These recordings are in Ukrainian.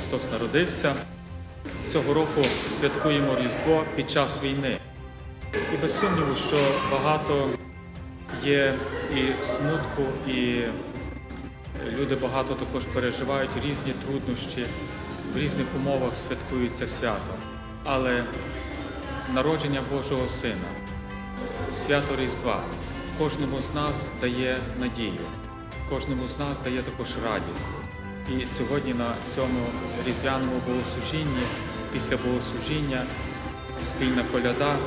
Христос народився. Цього року святкуємо Різдво під час війни. І без сумніву, що багато є і смутку, і люди багато також переживають різні труднощі, в різних умовах святкують це свято. Але народження Божого Сина, свято Різдва кожному з нас дає надію, кожному з нас дає також радість. І сьогодні на цьому різдвяному богослужінні, після богослужіння, спільна коляда,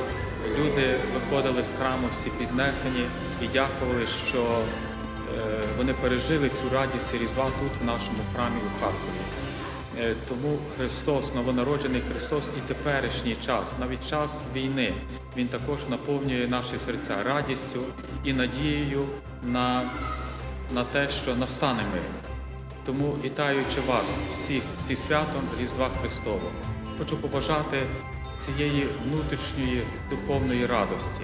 люди виходили з храму всі піднесені і дякували, що е, вони пережили цю радість Різдва тут, в нашому храмі у Харкові. Е, Тому Христос, новонароджений Христос і теперішній час, навіть час війни, Він також наповнює наші серця радістю і надією на, на те, що настане мир. Тому, вітаючи вас всіх зі святом Різдва Христового, хочу побажати цієї внутрішньої духовної радості,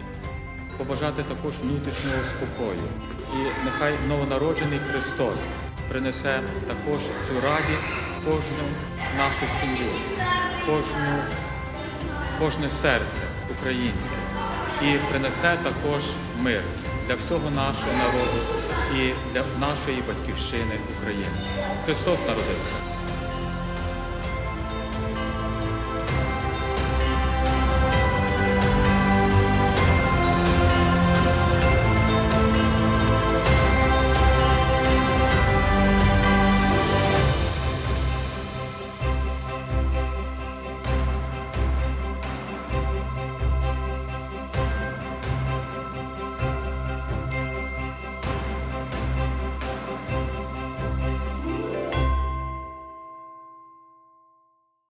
побажати також внутрішнього спокою. І нехай новонароджений Христос принесе також цю радість в кожну нашу сім'ю, кожну, кожне серце українське. І принесе також мир для всього нашого народу і для нашої батьківщини України. Христос народився!